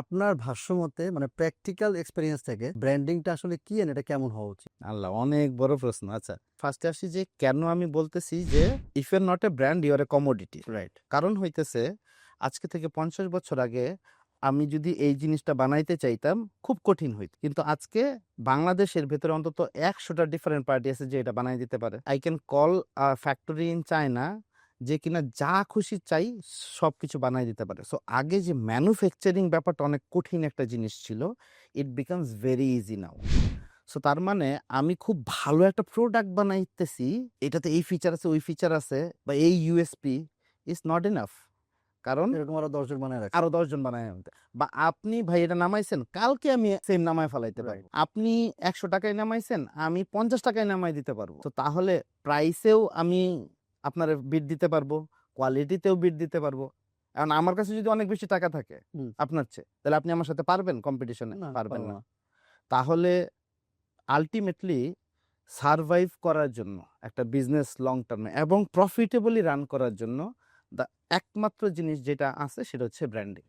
আপনার ভাষ্য মতে মানে প্র্যাকটিক্যাল এক্সপেরিয়েন্স থেকে ব্র্যান্ডিংটা আসলে কি এন্ড এটা কেমন হওয়া উচিত? আল্লাহ অনেক বড় প্রশ্ন। আচ্ছা ফার্স্টে আসি যে কেন আমি বলতেছি যে if you're not a brand you're a commodity right কারণ হইতেছে আজকে থেকে পঞ্চাশ বছর আগে আমি যদি এই জিনিসটা বানাইতে চাইতাম খুব কঠিন হইত। কিন্তু আজকে বাংলাদেশের ভেতরে অন্তত একশোটা ডিফারেন্ট পার্টি আছে যে এটা বানাই দিতে পারে। I can call factory in China যে কিনা যা খুশি চাই সব কিছু বানাই দিতে পারে। সো আগে যে ম্যানুফ্যাকচারিং ব্যাপারটা অনেক কঠিন একটা জিনিস ছিল it becomes very easy now so তার মানে আমি খুব ভালো একটা প্রোডাক্ট বানাইতেছি এটাতে এই ফিচার আছে ওই ফিচার আছে বা এই ইউএসপি ইজ নট এনাফ কারণ এরকম আরও দশজন বানায় রাখছে। আরও দশজন বানায় আনতে বা আপনি ভাই এটা নামাইছেন কালকে আমি সেম নামায় ফেলাইতে পারি আপনি একশো টাকায় নামাইছেন আমি পঞ্চাশ টাকায় নামাই দিতে পারব। তো তাহলে প্রাইসেও আমি আপনার বিট দিতে পারব কোয়ালিটিতেও বিট দিতে পারব। এখন আমার কাছে যদি অনেক বেশি টাকা থাকে আপনার চেয়ে তাহলে আপনি আমার সাথে পারবেন কম্পিটিশনে পারবেন না। না। তাহলে আলটিমেটলি সারভাইভ করার জন্য একটা বিজনেস লং টার্মে এবং প্রফিটেবলি রান করার জন্য দ্য একমাত্র জিনিস যেটা আছে সেটা হচ্ছে ব্র্যান্ডিং